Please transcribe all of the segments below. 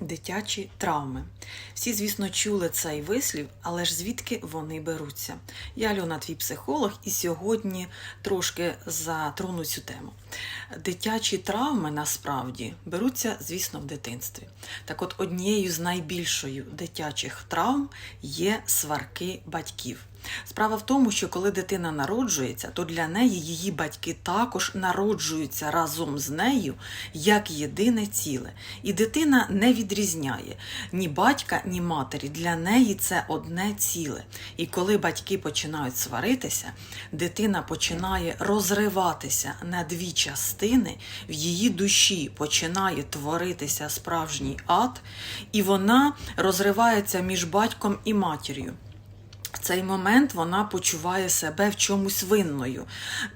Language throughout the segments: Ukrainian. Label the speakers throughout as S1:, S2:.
S1: Дитячі травми. Всі, звісно, чули цей вислів, але ж звідки вони беруться? Я Альона, твій психолог, і сьогодні трошки затрону цю тему. Дитячі травми насправді беруться, звісно, в дитинстві. Так от, однією з найбільшою дитячих травм є сварки батьків. Справа в тому, що коли дитина народжується, то для неї її батьки також народжуються разом з нею як єдине ціле. І дитина не відрізняє ні батька, ні матері. Для неї це одне ціле. І коли батьки починають сваритися, дитина починає розриватися на дві частини, в її душі починає творитися справжній ад, і вона розривається між батьком і матір'ю. Цей момент вона почуває себе в чомусь винною.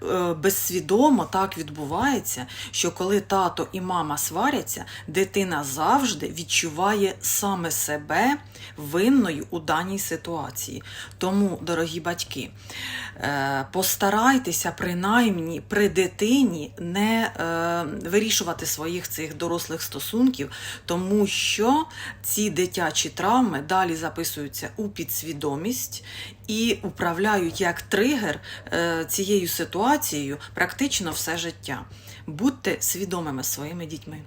S1: Е, Безсвідомо так відбувається, що коли тато і мама сваряться, дитина завжди відчуває саме себе винною у даній ситуації. Тому, дорогі батьки, е, постарайтеся принаймні при дитині не е, вирішувати своїх цих дорослих стосунків, тому що ці дитячі травми далі записуються у підсвідомість і управляють як тригер е, цією ситуацією практично все життя. Будьте свідомими своїми дітьми.